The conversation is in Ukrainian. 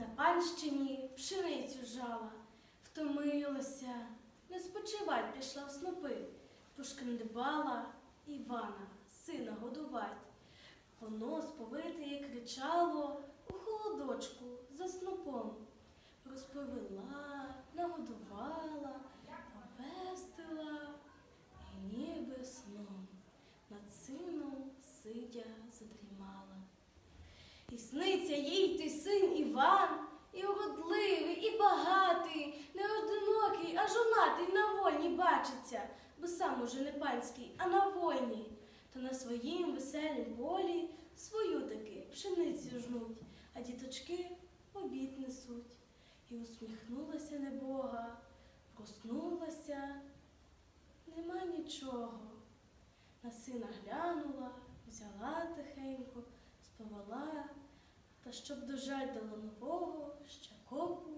На панщині пшеницю жала, втомилася, не спочивать пішла в снопи, пошкандибала Івана, сина годувать. Воно сповите кричало у холодочку за снопом. Розповела, нагодувала, попестила і ніби сном над сином сидя задрімала. І сниться їй той син Іван, і уродливий, і багатий, не одинокий, а жонатий на вольні бачиться, бо сам уже не панський, а на вольні. То на своїм веселім полі свою таки пшеницю жнуть, а діточки обід несуть. І усміхнулася небога, проснулася, нема нічого. На сина глянула, та щоб дожать до нового, ще дожала.